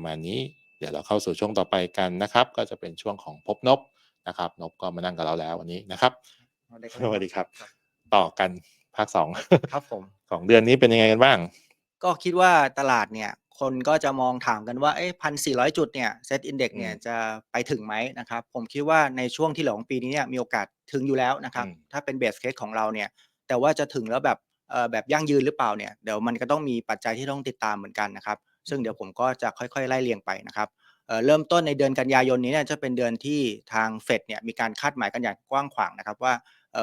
ประมาณนี้ เดี๋ยวเราเข้าสู่ช่วงต่อไปกันนะครับ ก็จะเป็นช่วงของพบนบนะครับ นบก็มานั่งกับเราแล้ววันนี้นะครับสวัสดีครับ ต่อกันภาคสองครับผมของเดือนนี้เป็นยังไงกันบ้าง ก็คิดว่าตลาดเนี่ยคนก็จะมองถามกันว่าเอ๊ะพันสี่ร้อยจุดเนี่ยเซตอินเด็กเนี่ยอืมจะไปถึงไหมนะครับ ผมคิดว่าในช่วงที่เหลือของปีนี้เนี่ยมีโอกาสถึงอยู่แล้วนะครับอืมถ้าเป็นเบสเคสของเราเนี่ย แต่ว่าจะถึงแล้วแบบเอ่อแบบยั่งยืนหรือเปล่าเนี่ยเดี๋ยวมันก็ต้องมีปัจจัยที่ต้องติดตามเหมือนกันนะครับ ซึ่งเดี๋ยวผมก็จะค่อยๆ ไล่เรียงไปนะครับเเริ่มต้นในเดือนกันยายนนี้เนี่ยจะเป็นเดือนที่ทางเฟดเนี่ยมีการคาดหมายกันอย่างกว้างขวางนะครับว่า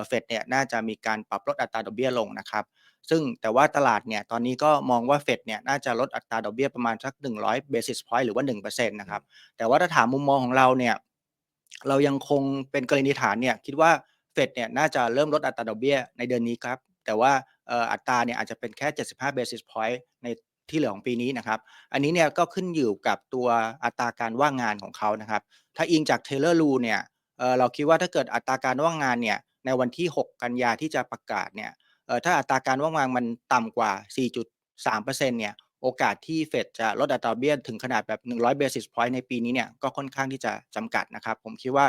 เฟดเนี่ยน่าจะมีการปรับลดอัตราดอกเบี้ยลงนะครับ ซึ่งแต่ว่าตลาดเนี่ยตอนนี้ก็มองว่าเฟดเนี่ยน่าจะลดอัตราดอกเบี้ยประมาณสัก 100 basis point หรือว่า 1%นะครับ แต่ว่าถ้าถามมุมมองของเราเนี่ยเรายังคงเป็นกรณีฐานเนี่ยคิดว่าเฟดเนี่ยน่าจะเริ่มลดอัตราดอกเบี้ยในเดือนนี้ครับ แต่ว่าอัตราเนี่ยอาจจะเป็นแค่ 75 basis point ใน ที่เหลือของปีนี้นะครับ อันนี้เนี่ยก็ขึ้นอยู่กับตัวอัตราการว่างงานของเขานะครับ ถ้าอิงจาก Taylor Rule เนี่ยเอ่อเราคิดว่าถ้าเกิดอัตราการว่างงานเนี่ยในวันที่ 6 กันยาที่จะประกาศเนี่ยเอ่อถ้าอัตราการว่างงานมันต่ำกว่า 4.3%เนี่ยโอกาสที่เฟดจะลดอัตราเบี้ยถึงขนาดแบบ 100 basis point ในปีนี้เนี่ยก็ค่อนข้างที่จะจำกัดนะครับ ผมคิดว่า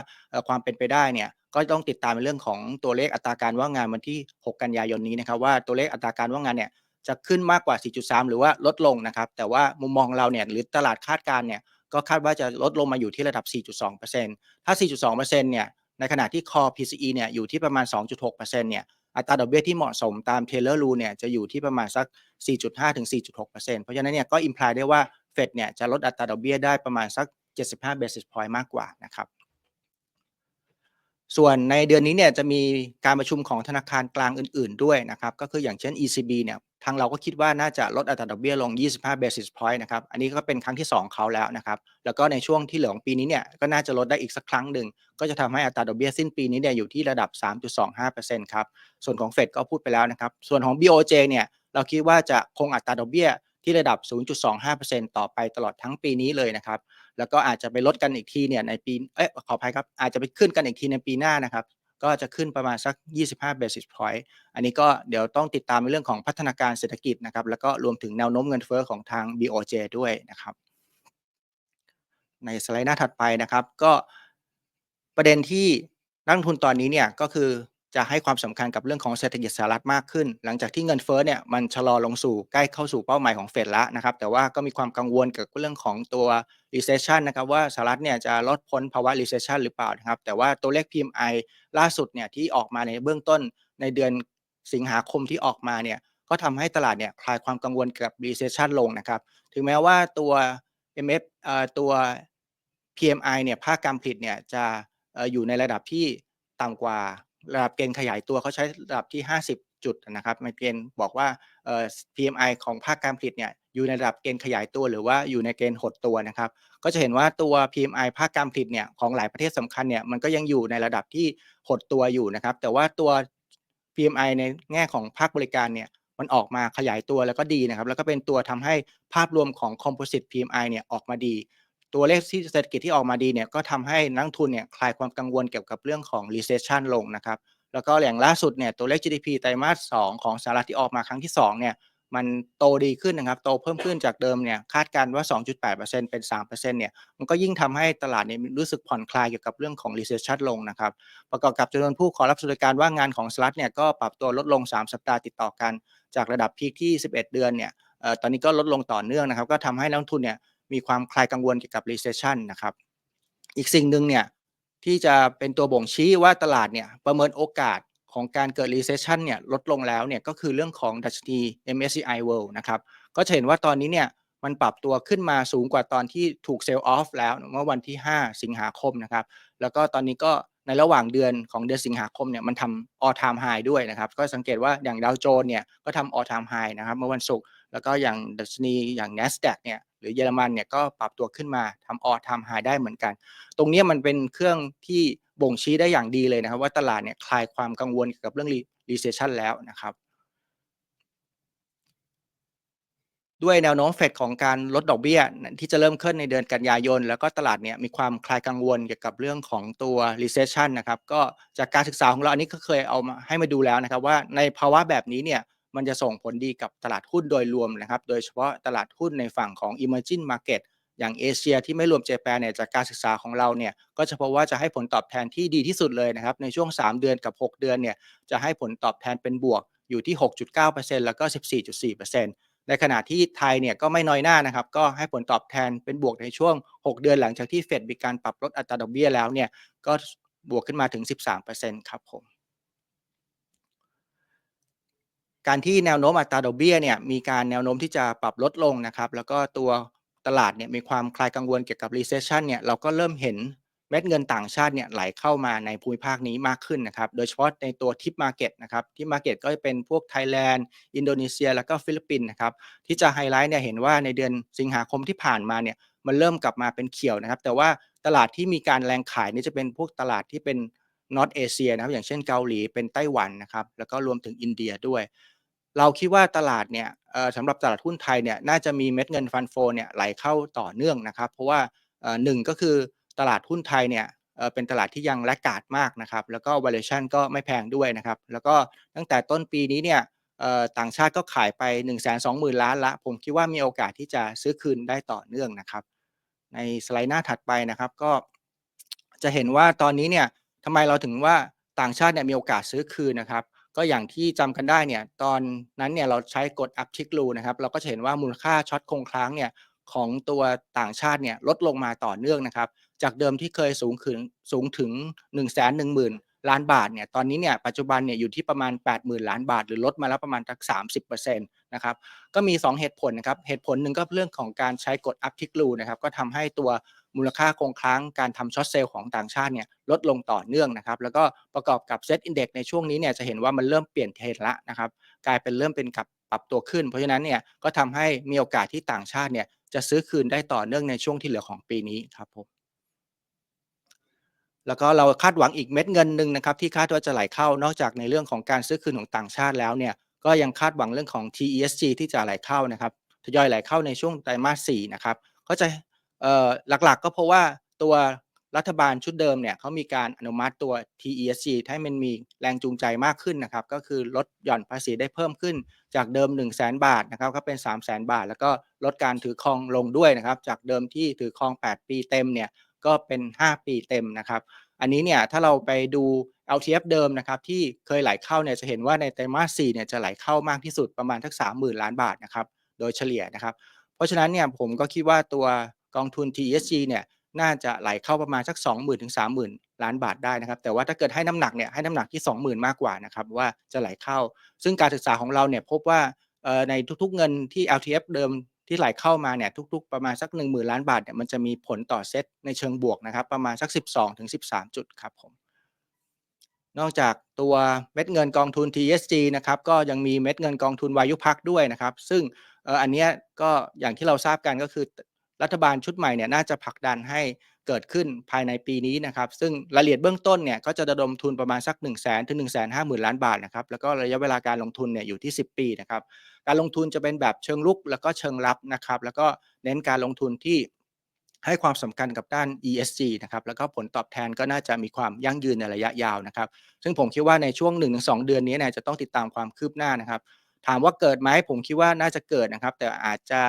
ความเป็นไปได้เนี่ยก็ต้องติดตามในเรื่องของตัวเลขอัตราการว่างงานวันที่ 6 กันยายนนี้นะครับว่าตัวเลขอัตราการว่างงานเนี่ย จะขึ้นมากกว่า 4.3 หรือว่าลดลงนะครับ แต่ว่ามุมมองเราเนี่ยหรือตลาดคาดการณ์เนี่ยก็คาดว่าจะลดลงมาอยู่ที่ระดับ 4.2%ถ้า 4.2%เนี่ยในขณะที่ core PCE เนี่ยอยู่ที่ประมาณ 2.6%เนี่ยอัตราดอกเบี้ยที่เหมาะสมตาม Taylor Rule เนี่ยจะอยู่ที่ประมาณสัก 4.5 ถึง 4.6%เพราะฉะนั้นเนี่ยก็ imply ได้ว่าเฟดเนี่ยจะลดอัตราดอกเบี้ยได้ประมาณสัก 75 basis point มากกว่านะครับ ส่วนในเดือนนี้เนี่ยจะมีการประชุมของธนาคารกลางอื่น ๆ ด้วยนะครับ ก็คืออย่างเช่น ECB เนี่ยทางเราก็คิดว่าน่าจะลดอัตราดอกเบี้ยลง 25 basis point นะครับ อันนี้ก็เป็นครั้งที่ 2เขาแล้วนะครับ แล้วก็ในช่วงที่เหลือของปีนี้เนี่ยก็น่าจะลดได้อีกสักครั้งหนึ่ง ก็จะทำให้อัตราดอกเบี้ยสิ้นปีนี้เนี่ยอยู่ที่ระดับ 3.25%ครับ ส่วนของเฟดก็พูดไปแล้วนะครับ ส่วนของ BOJ เนี่ยเราคิดว่าจะคงอัตราดอกเบี้ย ที่ระดับ 0.25%ต่อไปตลอดทั้งปีนี้เลยนะครับ แล้วก็อาจจะไปลดกันอีกทีเนี่ยในปี เอ๊ะขออภัยครับ อาจจะไปขึ้นกันอีกทีในปีหน้านะครับ ก็จะขึ้นประมาณสัก 25 basis point อันนี้ก็เดี๋ยวต้องติดตามในเรื่องของพัฒนาการเศรษฐกิจนะครับ แล้วก็รวมถึงแนวโน้มเงินเฟ้อของทาง BOJ ด้วยนะครับ ในสไลด์หน้าถัดไปนะครับ ก็ประเด็นที่นักลงทุนตอนนี้เนี่ยก็คือ จะให้ความสำคัญกับเรื่องของเศรษฐกิจสหรัฐมากขึ้น หลังจากที่เงินเฟ้อเนี่ยมันชะลอลงสู่ใกล้เข้าสู่เป้าหมายของเฟดแล้วนะครับ แต่ว่าก็มีความกังวลเกี่ยวกับเรื่องของตัว recession นะครับว่าสหรัฐเนี่ยจะลดพ้นภาวะ recession หรือเปล่านะครับ แต่ว่าตัวเลข PMI ล่าสุดเนี่ยที่ออกมาในเบื้องต้นในเดือนสิงหาคมที่ออกมาเนี่ยก็ทำให้ตลาดเนี่ยคลายความกังวลเกี่ยวกับ recession ลงนะครับ ถึงแม้ว่าตัว MF เอ่อตัว PMI เนี่ยภาคการผลิตเนี่ยจะอยู่ในระดับที่ต่ำกว่า ระดับเกณฑ์ขยายตัวเขาใช้ระดับที่ 50 จุดนะครับในเกณฑ์บอกว่าเอ่อ PMI ของภาคการผลิตเนี่ยอยู่ในระดับเกณฑ์ขยายตัวหรือว่าอยู่ในเกณฑ์หดตัวนะครับ ก็จะเห็นว่าตัว PMI ภาคการผลิตเนี่ยของหลายประเทศสำคัญเนี่ยมันก็ยังอยู่ในระดับที่หดตัวอยู่นะครับ แต่ว่าตัว PMI ในแง่ของภาคบริการเนี่ยมันออกมาขยายตัวแล้วก็ดีนะครับ แล้วก็เป็นตัวทำให้ภาพรวมของ Composite PMI เนี่ยออกมาดี ตัวเลขที่เศรษฐกิจที่ออกมาดีเนี่ยก็ทำให้นักทุนเนี่ยคลายความกังวลเกี่ยวกับเรื่องของ recession ลงนะครับแล้วก็อย่างล่าสุดเนี่ยตัวเลข GDP ไตรมาส 2 ของสหรัฐที่ออกมาครั้งที่2เนี่ยมันโตดีขึ้นนะครับโตเพิ่มขึ้นจากเดิมเนี่ยคาดการณ์ว่า 2.8%เป็น 3%เนี่ยมันก็ยิ่งทำให้ตลาดเนี่ยรู้สึกผ่อนคลายเกี่ยวกับเรื่องของ recession ลงนะครับประกอบกับจำนวนผู้ขอรับสวัสดิการว่างงานของสหรัฐเนี่ยก็ปรับตัวลดลง 3 สัปดาห์ติดต่อกัน จากระดับพีคที่ 11 เดือนเนี่ยตอนนี้ก็ลดลงต่อเนื่องนะครับก็ทำให้นักทุนเนี่ย มีความคลายกังวลเกี่ยวกับ recession นะครับ อีกสิ่งหนึ่งเนี่ยที่จะเป็นตัวบ่งชี้ว่าตลาดเนี่ยประเมินโอกาสของการเกิด recession เนี่ยลดลงแล้วเนี่ยก็คือเรื่องของดัชนี MSCI World นะครับก็จะเห็นว่าตอนนี้เนี่ยมันปรับตัวขึ้นมาสูงกว่าตอนที่ถูก sell off แล้วเมื่อวันที่ 5 สิงหาคมนะครับ แล้วก็ตอนนี้ก็ในระหว่างเดือนของเดือนสิงหาคมเนี่ยมันทำ all time high ด้วยนะครับ ก็สังเกตว่าอย่างดาวโจนส์เนี่ยก็ทำ all time high นะครับเมื่อวันศุกร์แล้วก็อย่างดัชนีอย่าง NASDAQ เนี่ย หรือเยอรมันเนี่ยก็ปรับตัวขึ้นมาทำ all time high ได้เหมือนกัน ตรงนี้มันเป็นเครื่องที่บ่งชี้ได้อย่างดีเลยนะครับว่าตลาดเนี่ยคลายความกังวลเกี่ยวกับเรื่อง re- recession แล้วนะครับ ด้วยแนวโน้มเฟดของการลดดอกเบี้ยที่จะเริ่มขึ้นในเดือนกันยายน แล้วก็ตลาดเนี่ยมีความคลายกังวลเกี่ยวกับเรื่องของตัว recession นะครับ ก็จากการศึกษาของเราอันนี้ก็เคยเอามาให้มาดูแล้วนะครับ ว่าในภาวะแบบนี้เนี่ย มันจะส่งผลดีกับตลาดหุ้นโดยรวมนะครับ โดยเฉพาะตลาดหุ้นในฝั่งของ emerging market อย่างเอเชียที่ไม่รวมเจแปนเนี่ยจากการศึกษาของเราเนี่ยก็จะพบว่าจะให้ผลตอบแทนที่ดีที่สุดเลยนะครับในช่วง 3 เดือนกับ 6 เดือนเนี่ยจะให้ผลตอบแทนเป็นบวกอยู่ที่ 6.9%แล้วก็ 14.4%ในขณะที่ไทยเนี่ยก็ไม่น้อยหน้านะครับก็ให้ผลตอบแทนเป็นบวกในช่วง 6 เดือนหลังจากที่เฟดมีการปรับลดอัตราดอกเบี้ยแล้วเนี่ยก็บวกขึ้นมาถึง 13%ครับผม การที่แนวโน้มอัตราดอกเบี้ยเนี่ยมีการแนวโน้มที่จะปรับลดลงนะครับแล้วก็ตัวตลาดเนี่ยมีความคลายกังวลเกี่ยวกับ recession เนี่ยเราก็เริ่มเห็นเม็ดเงินต่างชาติเนี่ยไหลเข้ามาในภูมิภาคนี้มากขึ้นนะครับ โดยเฉพาะในตัวทิปมาเก็ตนะครับทิปมาเก็ตก็จะเป็นพวกไทยแลนด์ อินโดนีเซีย แล้วก็ฟิลิปปินส์นะครับ ที่จะไฮไลท์เนี่ยเห็นว่าในเดือนสิงหาคมที่ผ่านมาเนี่ยมันเริ่มกลับมาเป็นเขียวนะครับ แต่ว่าตลาดที่มีการแรงขายนี่จะเป็นพวกตลาดที่เป็น นอตเอเชียนะครับอย่างเช่นเกาหลีเป็นไต้หวันนะครับแล้วก็รวมถึงอินเดียด้วย เราคิดว่าตลาดเนี่ยสำหรับตลาดหุ้นไทยเนี่ยน่าจะมีเม็ดเงินฟันโฟเนี่ยไหลเข้าต่อเนื่องนะครับ เพราะว่าหนึ่งก็คือตลาดหุ้นไทยเนี่ยเป็นตลาดที่ยังแลกขาดมากนะครับ แล้วก็ valuation ก็ไม่แพงด้วยนะครับ แล้วก็ตั้งแต่ต้นปีนี้เนี่ยต่างชาติก็ขายไป 1 2 0 0 0 0 ล้านละ ผมคิดว่ามีโอกาสที่จะซื้อคืนได้ต่อเนื่องนะครับ ในสไลด์หน้าถัดไปนะครับก็จะเห็นว่าตอนนี้เนี่ย ทำไมเราถึงว่าต่างชาติเนี่ยมีโอกาสซื้อคืนนะครับ ก็อย่างที่จำกันได้เนี่ยตอนนั้นเนี่ยเราใช้กด uptick rule นะครับเราก็จะเห็นว่ามูลค่าช็อตคงค้างเนี่ยของตัวต่างชาติเนี่ยลดลงมาต่อเนื่องนะครับ จากเดิมที่เคยสูงถึงสูงถึง 1 1 0 0 0 0 ล้านบาทเนี่ยตอนนี้เนี่ยปัจจุบันเนี่ยอยู่ที่ประมาณ 80,000 ล้านบาท หรือลดมาแล้วประมาณสัก30%นะครับก็มี 2 เหตุผลนะครับเหตุผลหนึ่งก็เรื่องของการใช้กด uptick rule นะครับก็ทำให้ตัว มูลค่าคงค้างการทำช็อตเซลล์ของต่างชาติเนี่ยลดลงต่อเนื่องนะครับแล้วก็ประกอบกับเซตอินเด็กในช่วงนี้เนี่ยจะเห็นว่ามันเริ่มเปลี่ยนเทรนละนะครับกลายเป็นเริ่มเป็นกับปรับตัวขึ้น เพราะฉะนั้นเนี่ยก็ทำให้มีโอกาสที่ต่างชาติเนี่ยจะซื้อคืนได้ต่อเนื่องในช่วงที่เหลือของปีนี้ครับผมแล้วก็เราคาดหวังอีกเม็ดเงินหนึ่งนะครับที่คาดว่าจะไหลเข้านอกจากในเรื่องของการซื้อคืนของต่างชาติแล้วเนี่ยก็ยังคาดหวังเรื่องของ TESG ที่จะไหลเข้านะครับทยอยไหลเข้าในช่วงไตรมาส4นะครับก็จะ หลักๆ ก็เพราะว่าตัวรัฐบาลชุดเดิมเนี่ยเขามีการอนุมัติตัว TESG ให้มันมีแรงจูงใจมากขึ้นนะครับ ก็คือลดหย่อนภาษีได้เพิ่มขึ้นจากเดิม 1 0 0 0 0แบาทนะครับก็เป็น 3 0 0 0 0 0 บาท แล้วก็ลดการถือครองลงด้วยนะครับ จากเดิมที่ถือครอง 8 ปีเต็มเนี่ยก็เป็น 5 ปีเต็มนะครับ อันนี้เนี่ยถ้าเราไปดู LTF เดิมนะครับที่เคยไหลเข้าเนี่ยจะเห็นว่าในไตรมาส4เนี่ยจะไหลเข้ามากที่สุดประมาณทัก30,000 ล้านบาทนะครับโดยเฉลี่ยนะครับ เพราะฉะนั้นเนี่ยผมก็คิดว่าตัว กองทุน TSG เนี่ยน่าจะไหลเข้าประมาณสัก 20,000 ถึง 30,000 ล้านบาทได้นะครับ แต่ว่าถ้าเกิดให้น้ำหนักเนี่ยให้น้ำหนักที่ 20,000 มากกว่านะครับว่าจะไหลเข้า ซึ่งการศึกษาของเราเนี่ยพบว่าในทุกๆเงินที่ LTF เดิมที่ไหลเข้ามาเนี่ยทุกๆประมาณสัก 10,000 ล้านบาทเนี่ยมันจะมีผลต่อเซตในเชิงบวกนะครับประมาณสัก 12 ถึง 13 จุดครับผมนอกจากตัวเม็ดเงินกองทุน TSG นะครับก็ยังมีเม็ดเงินกองทุนวายุพักด้วยนะครับ ซึ่งอันนี้ก็อย่างที่เราทราบกันก็คือ รัฐบาลชุดใหม่เนี่ยน่าจะผลักดันให้เกิดขึ้นภายในปีนี้นะครับซึ่งรายละเอียดเบื้องต้นเนี่ยก็จะระดมทุนประมาณสัก 1 0 0 0 0แสนถึง1 5 0 0 0 0 ล้านบาทนะครับแล้วก็ระยะเวลาการลงทุนเนี่ยอยู่ที่ 10 ปีนะครับการลงทุนจะเป็นแบบเชิงลุก แล้วก็เชิงรับนะครับแล้วก็เน้นการลงทุนที่ให้ความสำคัญกับด้าน ESG นะครับ แล้วก็ผลตอบแทนก็น่าจะมีความยั่งยืนในระยะยาวนะครับ ซึ่งผมคิดว่าในช่วง 1-2 เดือนนี้เนี่ยจะต้องติดตามความคืบหน้านะครับ ถามว่าเกิดไหมผมคิดว่าน่าจะเกิดนะครับ แต่อาจจะ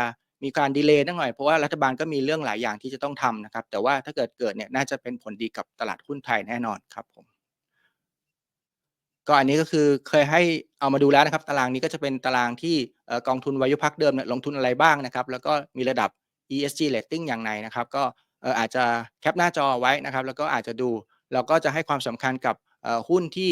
มีการดีเลย์นิดหน่อยเพราะว่ารัฐบาลก็มีเรื่องหลายอย่างที่จะต้องทำนะครับ แต่ว่าถ้าเกิดเกิดเนี่ยน่าจะเป็นผลดีกับตลาดหุ้นไทยแน่นอนครับผมก็อันนี้ก็คือเคยให้เอามาดูแล้วนะครับ ตารางนี้ก็จะเป็นตารางที่กองทุนวายุพักเดิมเนี่ยลงทุนอะไรบ้างนะครับ แล้วก็มีระดับ ESG rating อย่างไรนะครับ ก็อาจจะแคปหน้าจอไว้นะครับ แล้วก็อาจจะดูเราก็จะให้ความสำคัญกับหุ้นที่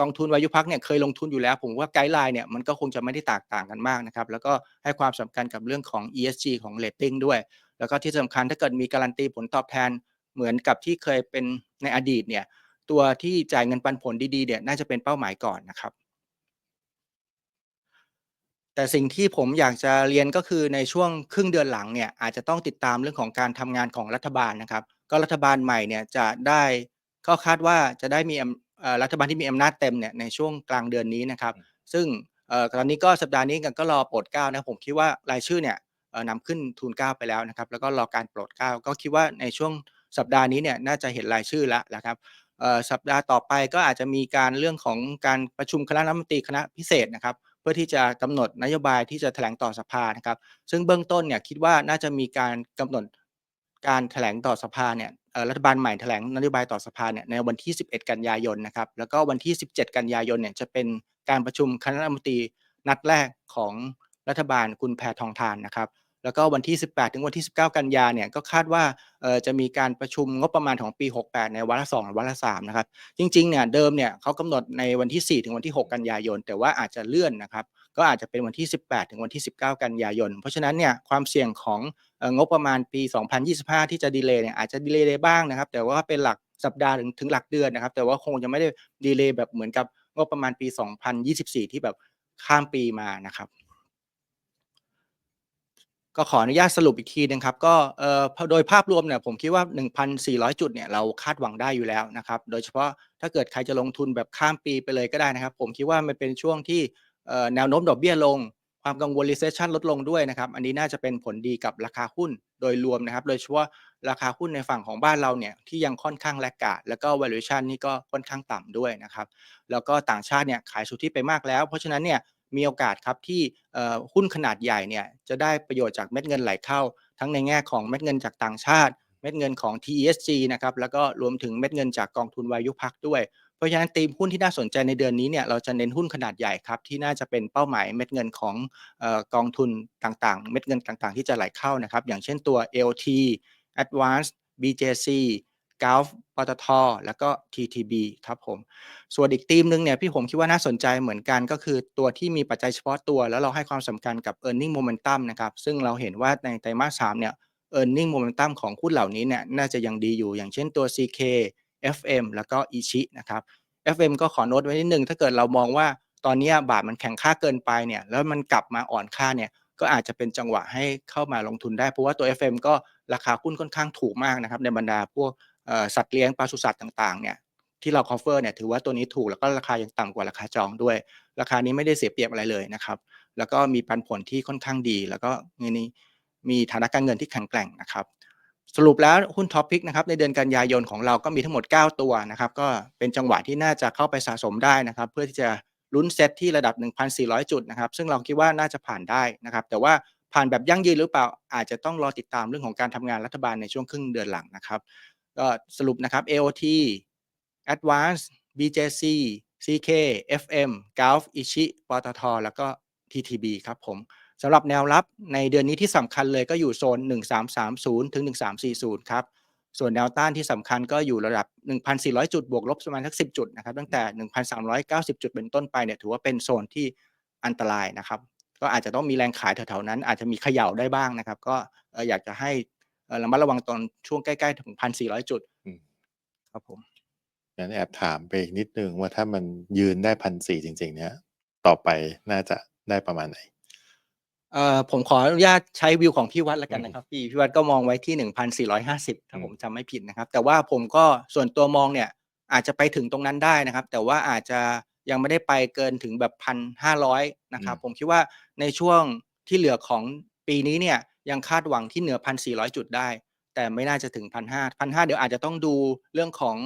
กองทุนวายุพักเนี่ยเคยลงทุนอยู่แล้ว ผมว่าไกด์ไลน์เนี่ยมันก็คงจะไม่ได้แตกต่างกันมากนะครับ แล้วก็ให้ความสำคัญกับเรื่องของ ESG ของ rating ด้วย แล้วก็ที่สำคัญถ้าเกิดมีการันตีผลตอบแทนเหมือนกับที่เคยเป็นในอดีตเนี่ยตัวที่จ่ายเงินปันผลดีๆเนี่ยน่าจะเป็นเป้าหมายก่อนนะครับแต่สิ่งที่ผมอยากจะเรียนก็คือในช่วงครึ่งเดือนหลังเนี่ยอาจจะต้องติดตามเรื่องของการทำงานของรัฐบาลนะครับ ก็รัฐบาลใหม่เนี่ยจะได้ก็คาดว่าจะได้มี รัฐบาลที่มีอำนาจเต็มเนี่ยในช่วงกลางเดือนนี้นะครับ ซึ่งเอ่อตอนนี้ก็สัปดาห์นี้กันก็รอโปรดเกล้านะผมคิดว่ารายชื่อเนี่ยเอ่อนำขึ้นทูลเกล้าไปแล้วนะครับ แล้วก็รอการโปรดเกล้าก็คิดว่าในช่วงสัปดาห์นี้เนี่ยน่าจะเห็นรายชื่อแล้วนะครับเอ่อสัปดาห์ต่อไปก็อาจจะมีการเรื่องของการประชุมคณะรัฐมนตรีคณะพิเศษนะครับ เพื่อที่จะกำหนดนโยบายที่จะแถลงต่อสภานะครับ ซึ่งเบื้องต้นเนี่ยคิดว่าน่าจะมีการกำหนดการแถลงต่อสภาเนี่ยเอ่อ รัฐบาลใหม่แถลงนโยบายต่อสภาเนี่ยในวันที่ 11 กันยายนนะครับ แล้วก็วันที่ 17 กันยายนเนี่ยจะเป็นการประชุมคณะรัฐมนตรีนัดแรกของรัฐบาลคุณแพทองทานนะครับ แล้วก็วันที่ 18 ถึงวันที่ 19 กันยาเนี่ยก็คาดว่าจะมีการประชุมงบประมาณของปี 68 ในวาระ2และวาระ3นะครับ จริงๆเนี่ยเดิมเนี่ยเขากำหนดในวันที่ 4 ถึงวันที่ 6 กันยายน แต่ว่าอาจจะเลื่อนนะครับ ก็อาจจะเป็นวันที่ 18 ถึงวันที่ 19 กันยายน เพราะฉะนั้นเนี่ยความเสี่ยงของงบประมาณปี 2025 ที่จะดีเลย์เนี่ยอาจจะดีเลย์ได้บ้างนะครับ แต่ว่าเป็นหลักสัปดาห์ถึงถึงหลักเดือนนะครับ แต่ว่าคงจะไม่ได้ดีเลย์แบบเหมือนกับงบประมาณปี 2024 ที่แบบข้ามปีมานะครับ ก็ขออนุญาตสรุปอีกทีนึงครับ ก็เอ่อโดยภาพรวมเนี่ยผมคิดว่า 1,400 จุดเนี่ยเราคาดหวังได้อยู่แล้วนะครับ โดยเฉพาะถ้าเกิดใครจะลงทุนแบบข้ามปีไปเลยก็ได้นะครับ ผมคิดว่ามันเป็นช่วงที่ แนวโน้มดอกเบี้ยลง ความกังวล recession ลดลงด้วยนะครับ อันนี้น่าจะเป็นผลดีกับราคาหุ้นโดยรวมนะครับ โดยเฉพาะราคาหุ้นในฝั่งของบ้านเราเนี่ยที่ยังค่อนข้างแลกกาดแล้วก็ valuation นี่ก็ค่อนข้างต่ำด้วยนะครับ แล้วก็ต่างชาติเนี่ยขายสุทธิไปมากแล้ว เพราะฉะนั้นเนี่ยมีโอกาสครับที่หุ้นขนาดใหญ่เนี่ยจะได้ประโยชน์จากเม็ดเงินไหลเข้า ทั้งในแง่ของเม็ดเงินจากต่างชาติ เม็ดเงินของ TESG นะครับแล้วก็รวมถึงเม็ดเงินจากกองทุนวายุพักด้วย ราะฉะนั้นธีมหุ้นที่น่าสนใจในเดือนนี้เนี่ยเราจะเน้นหุ้นขนาดใหญ่ครับที่น่าจะเป็นเป้าหมายเม็ดเงินของอกองทุนต่างๆ เม็ดเงินต่างๆ ที่จะไหลเข้านะครับ อย่างเช่นตัว AOT Advance BJC Gulf ปตท แล้วก็ TTB ครับผม ส่วนอีกธีมหนึ่งเนี่ยพี่ผมคิดว่าน่าสนใจเหมือนกันก็คือตัวที่มีปัจจัยเฉพาะตัว แล้วเราให้ความสำคัญกับ e a r n i n g momentum นะครับ ซึ่งเราเห็นว่าในไตรมาส3เนี่ย e a r n i n g momentum ของหุ้นเหล่านี้เนี่ยน่าจะยังดีอยู่ อย่างเช่นตัว CK FM แล้วก็ Ichi นะครับ FM ก็ขอโน้ตไว้นิดนึงถ้าเกิดเรามองว่าตอนนี้บาทมันแข็งค่าเกินไปเนี่ยแล้วมันกลับมาอ่อนค่าเนี่ยก็อาจจะเป็นจังหวะให้เข้ามาลงทุนได้ เพราะว่าตัว FM ก็ราคาหุ้นค่อนข้างถูกมากนะครับในบรรดาพวกสัตว์เลี้ยงปศุสัตว์ต่างๆเนี่ยที่เรา cover เนี่ยถือว่าตัวนี้ถูกแล้วก็ราคายังต่ำกว่าราคาจองด้วย ราคานี้ไม่ได้เสียเปรียบอะไรเลยนะครับ แล้วก็มีปันผลที่ค่อนข้างดี แล้วก็เงินนี้มีฐานะการเงินที่แข็งแกร่งนะครับ สรุปแล้วหุ้นท็อปพิกนะครับในเดือนกันยายนของเราก็มีทั้งหมด 9 ตัวนะครับก็เป็นจังหวะที่น่าจะเข้าไปสะสมได้นะครับ เพื่อที่จะลุ้นเซตที่ระดับ 1,400 จุดนะครับ ซึ่งเราคิดว่าน่าจะผ่านได้นะครับ แต่ว่าผ่านแบบยั่งยืนหรือเปล่าอาจจะต้องรอติดตามเรื่องของการทำงานรัฐบาลในช่วงครึ่งเดือนหลังนะครับ ก็สรุปนะครับ AOT Advance BJC CK FM Gulf Ichi ปตทแล้วก็ TTB ครับผม สำหรับแนวรับในเดือนนี้ที่สำคัญเลยก็อยู่โซน 1330 ถึง 1340 ครับ ส่วนแนวต้านที่สำคัญก็อยู่ระดับ 1,400 จุดบวกลบประมาณสัก 10 จุดนะครับ ตั้งแต่ 1,390 จุดเป็นต้นไปเนี่ยถือว่าเป็นโซนที่อันตรายนะครับ ก็อาจจะต้องมีแรงขายแถวๆนั้น อาจจะมีเขย่าได้บ้างนะครับ ก็เอ่ออยากจะให้เอ่อระมัดระวังตอนช่วงใกล้ๆถึง 1,400 จุดอืมครับผมงั้นแอบถามไปอีกนิดนึงว่าถ้ามันยืนได้พันสี่จริง ๆ เนี่ย ต่อไปน่าจะได้ประมาณไหน เอ่อผมขออนุญาตใช้วิวของพี่วัดแล้วกันอืมนะครับพี่พี่วัดก็มองไว้ที่ 1,450ถ้าอืมผมจำไม่ผิดนะครับ แต่ว่าผมก็ส่วนตัวมองเนี่ยอาจจะไปถึงตรงนั้นได้นะครับ แต่ว่าอาจจะยังไม่ได้ไปเกินถึงแบบพันห้าร้อยนะครับ ผมคิดว่าในช่วงที่เหลือของปีนี้เนี่ยยังคาดหวังที่เหนือพันสี่ร้อยจุดได้ แต่ไม่น่าจะถึงพันห้าพันห้าเดี๋ยวอาจจะต้องดูเรื่องของ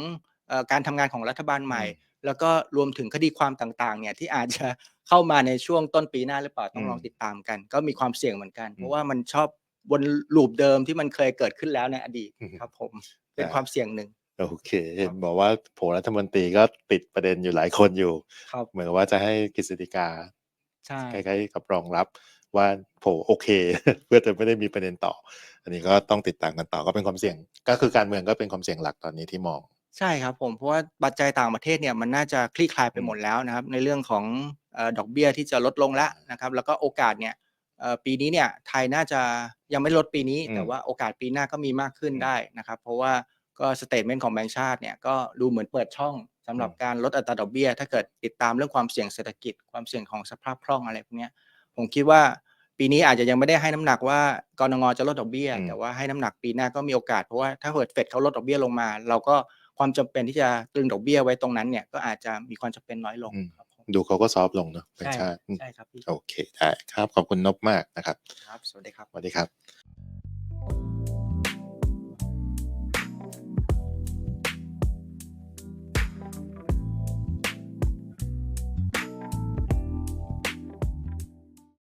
เอ่อการทำงานของรัฐบาลใหม่อืม แล้วก็รวมถึงคดีความต่างๆเนี่ยที่อาจจะเข้ามาในช่วงต้นปีหน้าหรือเปล่าต้องลองอืมติดตามกัน ก็มีความเสี่ยงเหมือนกัน เพอืราะมว่ามันชอบวนลูปเดิมที่มันเคยเกิดขึ้นแล้วในอดีตอืมครับผมเป็นได้ความเสี่ยงหนึ่งโอเคเห็นบอกว่าโผล่รัฐมนตรีก็ติดประเด็นอยู่หลายคนอยู่ครับเหมือนว่าจะให้กฤษฎีกาใช่คล้ายๆกับรองรับว่าโผล่โอเค เพื่อจะไม่ได้มีประเด็นต่อ อันนี้ก็ต้องติดตามกันต่อก็เป็นความเสี่ยง ก็คือการเมืองก็เป็นความเสี่ยงหลักตอนนี้ที่มอง ใช่ครับผม เพราะว่าปัจจัยต่างประเทศเนี่ยมันน่าจะคลี่คลายไปอืมหมดแล้วนะครับ ในเรื่องของเอ่อดอกเบี้ยที่จะลดลงแล้วนะครับ แล้วก็โอกาสเนี่ยเอ่อปีนี้เนี่ยไทยน่าจะยังไม่ลดปีนี้ อืมแต่ว่าโอกาสปีหน้าก็มีมากขึ้นอืมได้นะครับ เพราะว่าก็สเตทเมนต์ของแบงก์ชาติเนี่ยก็ดูเหมือนเปิดช่องสำหรับอืม การลดอัตราดอกเบี้ย ถ้าเกิดติดตามเรื่องความเสี่ยงเศรษฐกิจความเสี่ยงของสภาพคล่องอะไรพวกเนี้ยผมคิดว่าปีนี้อาจจะยังไม่ได้ให้น้ำหนักว่ากรงจะลดดอกเบี้ย อืม แต่ว่าให้น้ำหนักปีหน้าก็มีโอกาสเพราะว่าถ้าเกิดเฟดเขาลดดอกเบี้ยลงมา เราก็ ความจำเป็นที่จะตรึงดอกเบี้ยไว้ตรงนั้นเนี่ยก็อาจจะมีความจำเป็นน้อยลงอืมครับผมดูเขาก็ซอฟต์ลงเนอะเป็นใช่ชาติอืมใช่ครับพี่โอเคได้ครับขอบคุณนบมากนะครับครับ สวัสดีครับสวัสดีครับ